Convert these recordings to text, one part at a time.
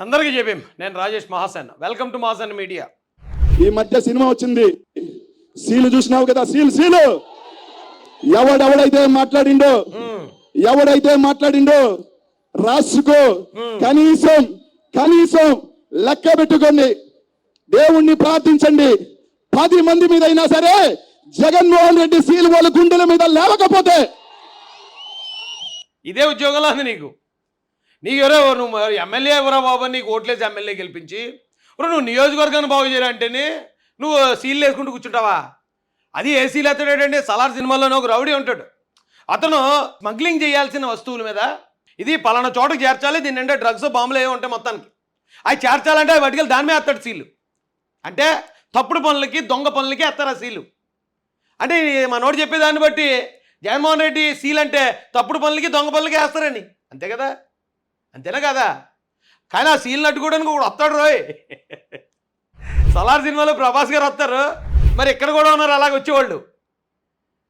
అందరికీ చెప్పాం నేను Rajesh Mahasan. Welcome to Mahasan media ఈ మధ్య సినిమా వచ్చింది. సీలు చూసినావు కదా సీలు సీలు. ఎవడెవడైతే మాట్లాడిండో ఎవడైతే మాట్లాడిండో రాసుకో కనీసం కనీసం లెక్క పెట్టుకోండి. దేవుణ్ణి ప్రార్థించండి. పది మంది మీద అయినా సరే జగన్మోహన్ రెడ్డి సీలు వాళ్ళ గుండెల మీద లేవకపోతే. ఇదే ఉద్యోగంలో ఉంది నీకు. నీకు ఎవరో? నువ్వు ఎమ్మెల్యే ఎవరో బాబు? నీకు ఓట్లేసి ఎమ్మెల్యే గెలిపించి. ఇప్పుడు నువ్వు నియోజకవర్గాన్ని బాగు చేయాలంటేనే నువ్వు సీల్ వేసుకుంటూ కూర్చుంటావా? అది ఏ సీల్ ఎత్తాడంటే సలార్ సినిమాలోనే ఒక రౌడీ ఉంటాడు. అతను స్మగ్లింగ్ చేయాల్సిన వస్తువుల మీద ఇది పలానా చోటకు చేర్చాలి దీని అంటే డ్రగ్స్ బాంబులు ఏమి ఉంటాయి మొత్తానికి. అవి చేర్చాలంటే అవి వాటికి దాని మీద ఎత్తాడు సీలు అంటే తప్పుడు పనులకి దొంగ పనులకి ఎత్తారు ఆ సీలు అంటే మనోడు చెప్పేదాన్ని బట్టి జగన్మోహన్ రెడ్డి సీల్ అంటే తప్పుడు పనులకి దొంగ పనులకి వేస్తారని. అంతే కదా? అంతేనా కదా? కానీ ఆ సీల్ నట్టుకోవడానికి కూడా వస్తాడు రోయ్. సలార్ సినిమాలో ప్రభాస్ గారు వస్తారు. మరి ఇక్కడ కూడా ఉన్నారు అలాగ వచ్చేవాళ్ళు.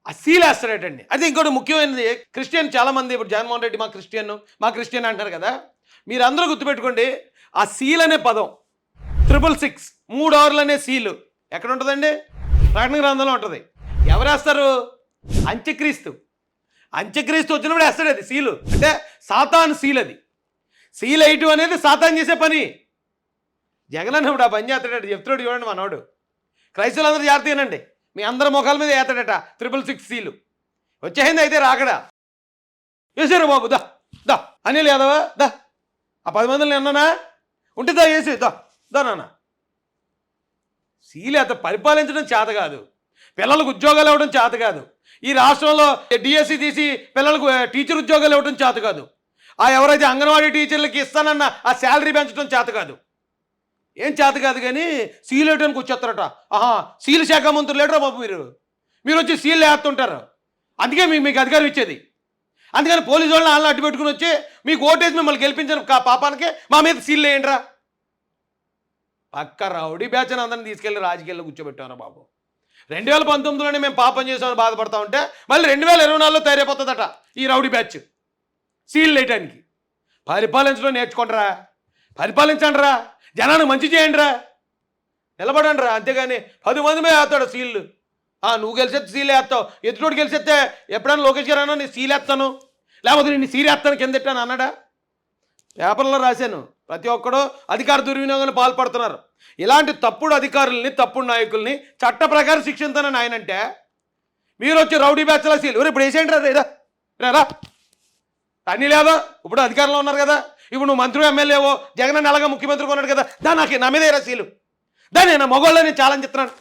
ఆ సీల్ వేస్తాడటండి. అది ఇంకోటి ముఖ్యమైనది క్రిస్టియన్ చాలామంది ఇప్పుడు జగన్మోహన్ రెడ్డి మా క్రిస్టియన్ మా క్రిస్టియన్ అంటారు కదా. మీరు అందరూ గుర్తుపెట్టుకోండి ఆ సీల్ అనే పదం ట్రిపుల్ సిక్స్ మూడు అవర్లు అనే సీలు ఎక్కడ ఉంటుందండి ప్రకటన గ్రంథంలో ఉంటుంది. ఎవరు వేస్తారు? అంత్యక్రీస్తు. అంత్యక్రీస్తు వచ్చినప్పుడు వేస్తాడు అది సీలు. అంటే సాతాన్ సీల్ అది. సీల్ అనేది సాతాన్ చేసే పని. జగన్ ఆ పని చేస్తాడట చెప్తున్నాడు చూడండి మనోడు. క్రైస్తవులు అందరూ జాగ్రత్తగానండి మీ అందరి ముఖాల మీద వేస్తాడట ట్రిపుల్ సిక్స్ సీలు. వచ్చేసింది అయితే రాకడా. వేసారు బాబు దా దా. అనిల్ యాదవ్ దా. ఆ పది మందిని అన్నానా? ఉంటే దా వేసి దా దా నాన్న. సీలు అత పరిపాలించడం చేత కాదు. పిల్లలకు ఉద్యోగాలు ఇవ్వడం చేత కాదు. ఈ రాష్ట్రంలో డిఎస్సి తీసి పిల్లలకు టీచర్ ఉద్యోగాలు ఇవ్వడం చేత కాదు. ఆ ఎవరైతే అంగన్వాడీ టీచర్లకి ఇస్తానన్న ఆ శాలరీ పెంచడం చేత కాదు. ఏం చేత కాదు కానీ సీల్ వేయడానికి వచ్చేస్తారట. ఆహా సీల్ శాఖ మంత్రులు లేడరా బాబు మీరు? మీరు వచ్చి సీల్ వేస్తుంటారు. అందుకే మీకు మీకు అధికారం ఇచ్చేది. అందుకని పోలీసు వాళ్ళని వాళ్ళని అడ్డు పెట్టుకుని వచ్చి మీకు ఓటేసి మిమ్మల్ని గెలిపించిన పాపానికి మా మీద సీల్ వేయండిరా. పక్క రౌడీ బ్యాచ్ అందరిని తీసుకెళ్ళి రాజకీయాల్లో కూర్చోబెట్టారు బాబు. రెండు వేల పంతొమ్మిదిలోనే మేము పాపం చేసామని బాధపడతా ఉంటే మళ్ళీ రెండు వేల ఇరవై నాలుగులో తయారైపోతుందట ఈ రౌడీ బ్యాచ్. సీల్ వేయటానికి. పరిపాలించడం నేర్చుకోండిరా. పరిపాలించండిరా. జనానికి మంచి చేయండిరా. నిలబడండిరా. అంతేగాని పది మంది మీద వేస్తాడు సీళ్ళు నువ్వు గెలిచేస్తే సీల్ వేస్తావు. ఎదుటోడు గెలిచేస్తే ఎప్పుడైనా లోకేష్ గారు అన్నా నేను సీల్ వేస్తాను. లేకపోతే నేను సీల్ వేస్తాను కింద పెట్టాను అన్నాడా? పేపర్లో రాశాను. ప్రతి ఒక్కడు అధికార దుర్వినియోగాన్ని పాల్పడుతున్నారు. ఇలాంటి తప్పుడు అధికారుల్ని తప్పుడు నాయకుల్ని చట్ట ప్రకారం శిక్షించానని ఆయన అంటే మీరు వచ్చి రౌడీ బ్యాచ్లా సీల్. ఇప్పుడు వేసేయండి రా. రేరా రేరా అన్నీ లేదా? ఇప్పుడు అధికారంలో ఉన్నారు కదా. ఇప్పుడు నువ్వు మంత్రి ఎమ్మెల్యేవో జగన్ అన్న అలాగా ముఖ్యమంత్రి కొన్నాడు కదా. దా నాకు నా మీద ఏరా సీలు దాన్ని నా మగవాళ్ళ నేను చాలా చెప్తున్నాను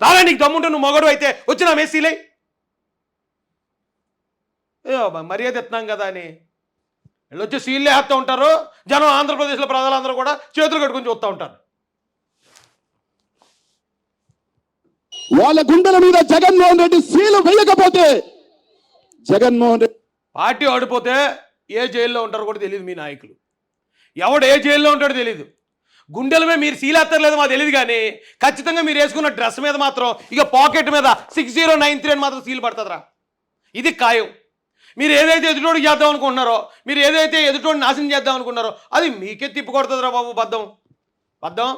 రాలా నీకు దమ్ముంటే నువ్వు మగడు అయితే వచ్చి నా మేసీలే. సీలే మర్యాద ఎత్తున్నాం కదా అని. వీళ్ళు వచ్చి సీల్లే వేస్తూ ఉంటారు. జనం ఆంధ్రప్రదేశ్లో ప్రజలందరూ కూడా చేతులు కట్టుకుని చూస్తూ ఉంటారు. వాళ్ళ గుండెల మీద జగన్మోహన్ రెడ్డి సీలు వేయకపోతే జగన్మోహన్ రెడ్డి పార్టీ ఓడిపోతే ఏ జైల్లో ఉంటారో కూడా తెలియదు మీ నాయకులు. ఎవడు ఏ జైల్లో ఉంటాడో తెలియదు గుండెల మీద మీరు సీలేత్తర్లేదు మాకు తెలియదు కానీ ఖచ్చితంగా మీరు వేసుకున్న డ్రెస్ మీద మాత్రం ఇక పాకెట్ మీద సిక్స్ జీరో నైన్ త్రీ అని మాత్రం సీల్ పడుతుందిరా. ఇది ఖాయం. మీరు ఏదైతే ఎదుటోడికి చేద్దాం అనుకుంటున్నారో మీరు ఏదైతే ఎదుటోడి నాశనం చేద్దాం అనుకున్నారో అది మీకే తిప్పికొడుతుందిరా బాబు బద్దం బద్దం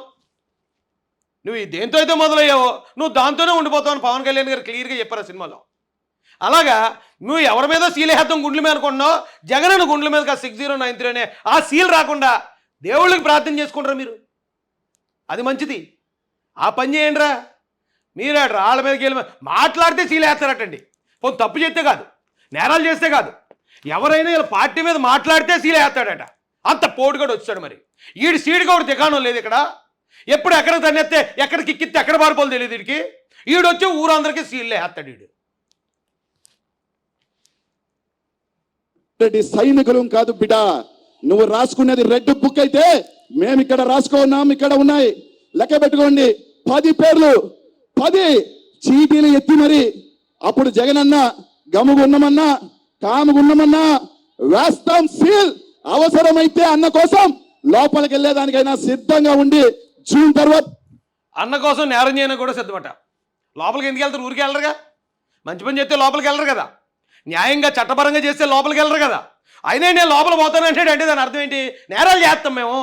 నువ్వు దేంతో అయితే మొదలయ్యావో? నువ్వు దాంతోనే ఉండిపోతావు అని పవన్ కళ్యాణ్ గారు క్లియర్గా చెప్పారు సినిమాలో. అలాగా నువ్వు ఎవరి మీద సీల్ వేద్దాం గుండ్ల మీద అనుకుంటున్నావు? జగన్ అని గుండ్ల మీద సిక్స్ జీరో నైన్ త్రీ అనే ఆ సీల్ రాకుండా దేవుళ్ళకి ప్రార్థన చేసుకుంటారు మీరు? అది మంచిది. ఆ పని చేయండిరా. మీరు అటు రాళ్ళ మీదకి వెళ్ళి మాట్లాడితే సీల్ వేస్తారటండి పోనీ తప్పు చేస్తే కాదు నేరాలు చేస్తే కాదు. ఎవరైనా వీళ్ళ పార్టీ మీద మాట్లాడితే సీల్ వేస్తాడట అంత పోటుగాడు వచ్చాడు మరి. ఈడు సీడుగా ఒకటి దిగానం లేదు ఇక్కడ. ఎప్పుడు ఎక్కడ తన్నెత్తే ఎక్కడ కిక్కిస్తే ఎక్కడ పారిపోలు తెలియదు వీడికి ఈడు వచ్చి ఊరందరికీ సీల్ వేస్తాడు వీడు రెడ్డి సైనికులం కాదు బిడ్డ నువ్వు రాసుకునేది రెడ్ బుక్ అయితే మేము ఇక్కడ రాసుకున్నాం ఇక్కడ ఉన్నాయి. లెక్క పెట్టుకోండి. పది పేర్లు. పది. చీటీలు ఎత్తి మరి. అప్పుడు జగనన్న గముగున్నమన్నా కాముగున్నమన్నా వేస్తాం సీల్. అవసరమైతే అన్న కోసం లోపలికి వెళ్ళేదానికైనా సిద్ధంగా ఉండి జూన్ తర్వాత. అన్న కోసం నేరం చేయడానికి కూడా సిద్ధమట లోపలికి ఎందుకు వెళ్తారు? ఊరికి వెళ్ళరుగా? మంచి పని చేస్తే లోపలికి వెళ్ళరు కదా? న్యాయంగా చట్టపరంగా చేస్తే లోపలికి వెళ్ళరు కదా. అయినా నేను లోపల పోతానంటాడు అంటే దాని అర్థం ఏంటి? నేరాలు చేస్తాం మేము.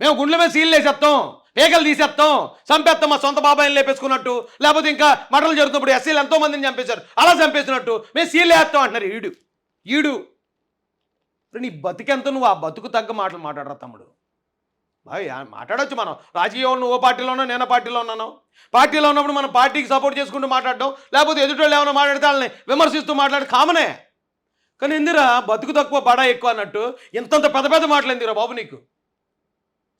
మేము గుండెల మీద సీల్ వేసేస్తాం పేకలు తీసేస్తాం చంపేస్తాం మా సొంత బాబాయిని లేపేసుకున్నట్టు లేకపోతే ఇంకా మటలు జరుగుతున్నప్పుడు ఎస్సీలు ఎంతో మందిని చంపేశారు అలా చంపేసినట్టు మేము సీల్ వేస్తాం అంటున్నారు ఈడు. ఈడు. నీ బతికెంత నువ్వు ఆ బతుకు తగ్గ మాటలు మాట్లాడరా తమ్ముడు. మాట్లాడొచ్చు మనం. రాజకీయ ఓ పార్టీలో ఉన్నా నేను పార్టీలో ఉన్నాను. పార్టీలో ఉన్నప్పుడు మనం పార్టీకి సపోర్ట్ చేసుకుంటూ మాట్లాడడం లేకపోతే ఎదుటోళ్ళు ఏమైనా మాట్లాడితే వాళ్ళని విమర్శిస్తూ మాట్లాడి కామనే. కానీ ఎందురా బతుకు తక్కువ బడా ఎక్కువ అన్నట్టు ఇంతంత పెద్ద పెద్ద మాటలు ఎందుకురా బాబు నీకు?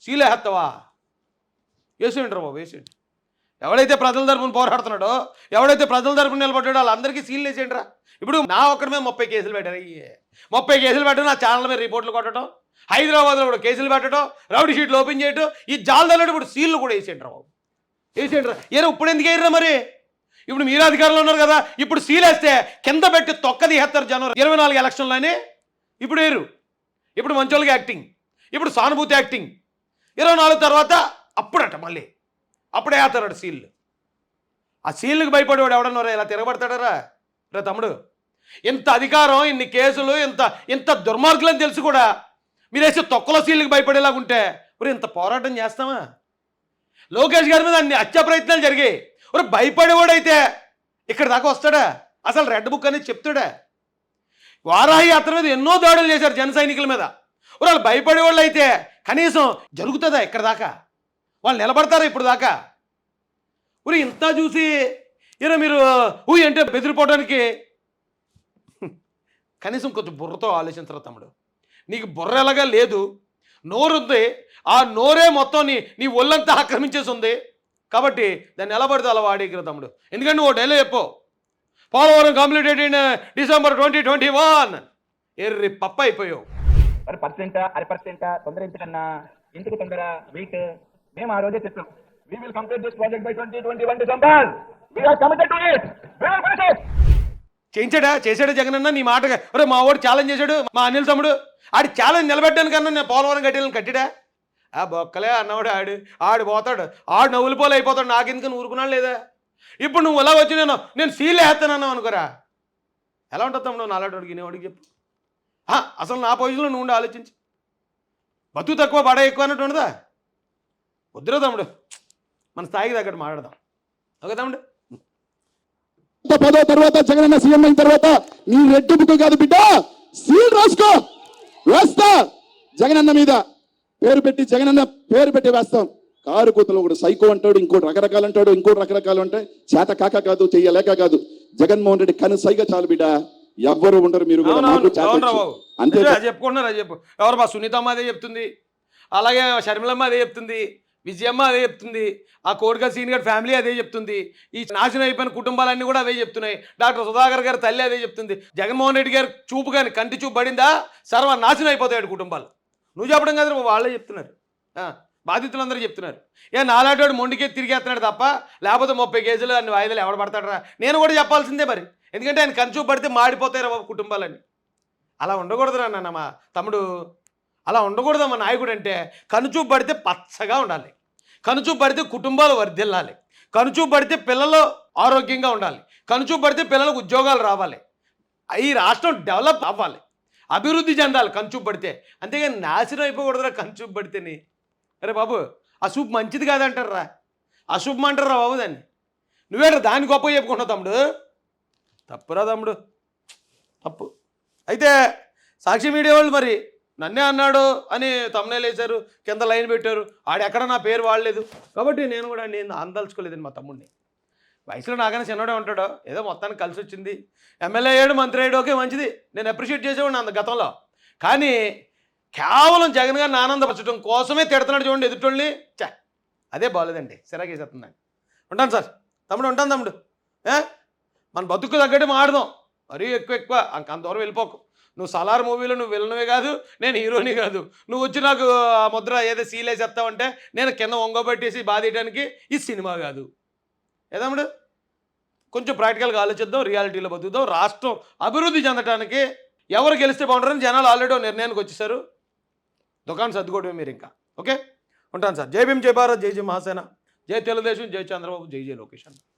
సీలేహత్తవా వేసేయండిరా బాబు వేసేయండి. ఎవడైతే ప్రజల తరపున పోరాడుతున్నాడో ఎవడైతే ప్రజల తరపున నిలబడ్డాడో వాళ్ళందరికీ సీల్ వేసేయండిరా. ఇప్పుడు నా ఒక్కడి మీద ముప్పై కేసులు పెట్టారు అయ్యే. ముప్పై కేసులు పెట్టడం నా ఛానల్ మీద రిపోర్ట్లు కొట్టడం హైదరాబాద్లో కూడా కేసులు పెట్టడం రౌడీ షీట్లు ఓపెన్ చేయడం ఈ జాలదల్లడు ఇప్పుడు సీళ్ళు కూడా వేసేయండిరా బాబు. వేసేయండిరా ఏరా ఇప్పుడు ఎందుకు వేయరా మరి? ఇప్పుడు మీరు అధికారంలో ఉన్నారు కదా ఇప్పుడు సీల్ వేస్తే కింద పెట్టి తొక్కది హెత్తారు జనవరి ఇరవై నాలుగు ఎలక్షన్లోనే ఇప్పుడు వేరు ఇప్పుడు మంచోళ్ళకి యాక్టింగ్ ఇప్పుడు సానుభూతి యాక్టింగ్. ఇరవై నాలుగు తర్వాత అప్పుడట మళ్ళీ. అప్పుడే వేస్తారు సీళ్ళు ఆ సీళ్ళకి భయపడేవాడు ఎవడన్నారా ఇలా తిరగబడతాడరా? రే తమ్ముడు ఇంత అధికారం ఇన్ని కేసులు ఇంత ఇంత దుర్మార్గులని తెలిసి కూడా. మీరేసి తొక్కల సీళ్ళకి భయపడేలాగా ఉంటే మరి ఇంత పోరాటం చేస్తామా లోకేష్ గారి మీద అన్ని హత్యా ప్రయత్నాలు జరిగాయి. ఒక భయపడేవాడైతే ఇక్కడ దాకా వస్తాడా? అసలు రెడ్ బుక్ అనేది చెప్తాడా? వారాహి యాత్ర మీద ఎన్నో దాడులు చేశారు జన సైనికుల మీద. వాళ్ళు భయపడేవాళ్ళు అయితే కనీసం జరుగుతుందా ఇక్కడ దాకా? వాళ్ళు నిలబడతారా ఇప్పుడు దాకా? ఊరి ఇంత చూసి ఈయన మీరు ఊ అంటే బెదిరిపోవడానికి కనీసం కొంచెం బుర్రతో ఆలోచించరా తమ్ముడు. నీకు బుర్ర లేదు. నోరుంది. ఆ నోరే మొత్తం నీ నీ ఒళ్ళంతా ఆక్రమించేసి ఉంది కాబట్టి దాన్ని ఎలా పడితే అలా వాడేకిరా తమ్ముడు. ఎందుకంటే నువ్వు డైలీ చెప్పు. Polavaram completed in December twenty twenty one. ఎర్రి పప్ప అయిపోయావు. అరే పర్సెంటా అరే పర్సెంటా తొందర ఎందుకన్నా ఎందుకు తొందర వీక్. మేము ఆ రోజే చెప్పాం. We will complete this project by twenty twenty one December we are committed to it we will finish it చేయించాడా? చేశాడా జగనన్న? నీ మాట ఒరే మా వాడు ఛాలెంజ్ చేశాడు. మా అనిల్ తమ్ముడు. ఆడి ఛాలెంజ్ నిలబెట్టానికన్నా నేను పోలవరం కట్టాలని కట్టిడా? ఆ బొక్కలే అన్నవాడు ఆడు. ఆడు పోతాడు. ఆడు నవ్వులు పోలే అయిపోతాడు. నాకెందుకు ఊరుకున్నాడు లేదా? ఇప్పుడు నువ్వు ఎలా వచ్చి నేను నేను సీల్ వేస్తానన్నావు అనుకోరా? ఎలా ఉంటుంది తమ్ముడు? నాలాంటి నేవాడికి చెప్పు. అసలు నా పొజిషన్లో నువ్వు ఉండి ఆలోచించి. బతుకు తక్కువ బడ ఎక్కువ అన్నట్టు ఉండదా? వద్దురా తమ్ముడు. మన స్థాయికి తగ్గట్టు మాట్లాడదాం. ఓకే తమ్ముడు? పదో తర్వాత జగనన్న సీఎం అయిన తర్వాత నీ రెడ్ బుక్ కాదు బిడ్డ. సీల్ రాసుకో. వేస్తా. జగనన్న మీద పేరు పెట్టి జగనన్న పేరు పెట్టి వేస్తాం. కారు కూతలు ఒకటి సైకో అంటాడు ఇంకోటి రకరకాలు అంటాడు ఇంకోటి రకరకాలు అంటే చేత కాక కాదు చెయ్యలేక కాదు. జగన్మోహన్ రెడ్డి కను సైగా చాలు బిడ్డ. ఎవ్వరు ఉండరు మీరు. అంతే చెప్పుకుంటున్నారు చెప్పు ఎవరు మా సునీతమ్మ అదే చెప్తుంది? అలాగే షర్మిలమ్మ అదే చెప్తుంది. విజయమ్మ అదే చెప్తుంది. ఆ కోడిగా సీనియర్ ఫ్యామిలీ అదే చెప్తుంది. ఈ నాశనం అయిపోయిన కుటుంబాలన్నీ కూడా అవే చెప్తున్నాయి. డాక్టర్ సుధాకర్ గారి తల్లి అదే చెప్తుంది. జగన్మోహన్ రెడ్డి గారు చూపు కానీ కంటి చూపు పడిందా? సర్వ నాశనం అయిపోతాయి కుటుంబాలు. నువ్వు చెప్పడం కాదు వాళ్ళే చెప్తున్నారు. బాధితులందరూ చెప్తున్నారు. ఏ నాలాటోడు మొండికే తిరిగేస్తున్నాడు తప్ప లేకపోతే ముప్పై కేజీలు అన్ని వాయిదాలు ఎవడ పడతాడరా? నేను కూడా చెప్పాల్సిందే మరి. ఎందుకంటే ఆయన కంచు పడితే మాడిపోతాయి రా కుటుంబాలని కుటుంబాలన్నీ. అలా ఉండకూడదురా నాన్న మా తమ్ముడు. అలా ఉండకూడదమ్మా నాయకుడు అంటే కనుచూపు పడితే పచ్చగా ఉండాలి. కనుచూపు పడితే కుటుంబాలు వర్ధిల్లాలి. కనుచూపు పడితే పిల్లలు ఆరోగ్యంగా ఉండాలి. కనుచూపు పడితే పిల్లలకు ఉద్యోగాలు రావాలి. ఈ రాష్ట్రం డెవలప్ అవ్వాలి. అభివృద్ధి చెందాలి కంచూపు పడితే అంతేగాని నాశనం అయిపోకూడదురా కంచూపు పడితేని అరే బాబు ఆ సూప్ మంచిది కాదంటారా అశుభం అంటారా బాబు దాన్ని. నువ్వేట దాన్ని గొప్ప చెప్పుకుంటావు తమ్ముడు? తప్పురా తమ్ముడు. తప్పు. అయితే సాక్షి మీడియా వాళ్ళు మరి నన్నే అన్నాడు అని తమ్నేలు వేశారు కింద లైన్ పెట్టారు. ఆడెక్కడ నా పేరు వాడలేదు. కాబట్టి నేను కూడా నేను అందలుచుకోలేదండి మా తమ్ముడిని. వయసులో నాకైనా చిన్నడే ఉంటాడు. ఏదో మొత్తానికి కలిసి వచ్చింది. ఎమ్మెల్యే అయ్యాడు మంత్రి అయ్యాడు ఓకే మంచిది. నేను అప్రిషియేట్ చేసేవాడిని అంత గతంలో. కానీ కేవలం జగన్ గారిని ఆనందపరచడం కోసమే తిడుతున్నాడు చూడండి ఎదుటోళ్ళని. చా అదే బాగలేదండి సిరాకేసేస్తుందండి ఉంటాను సార్. తమ్ముడు ఉంటాను తమ్ముడు. ఏ? మన బతుకు తగ్గట్టు మాడదాం. మరీ ఎక్కువ ఎక్కువ. అంత దూరం వెళ్ళిపోకు. నువ్వు సలార్ మూవీలో నువ్వు విలనవే కాదు నేను హీరోని కాదు. నువ్వు వచ్చి నాకు ఆ ముద్ర ఏదో సీలే చెప్తావంటే నేను కింద ఒంగోబెట్టేసి బాధేయడానికి ఈ సినిమా కాదు. ఏదమ్ముడు కొంచెం ప్రాక్టికల్గా ఆలోచిద్దాం రియాలిటీలో బతుకుదాం. రాష్ట్రం అభివృద్ధి చెందడానికి ఎవరు గెలిస్తే బాగుంటారని జనాలు ఆల్రెడీ నిర్ణయానికి వచ్చేసారు. దుకాణం సర్దుకోవడమే మీరు ఇంకా. ఓకే? ఉంటాను సార్. జై భీమ్ జై భారత్ జై జై మహాసేన. జై తెలుగుదేశం జై చంద్రబాబు జై జై లోకేష్ అన్న.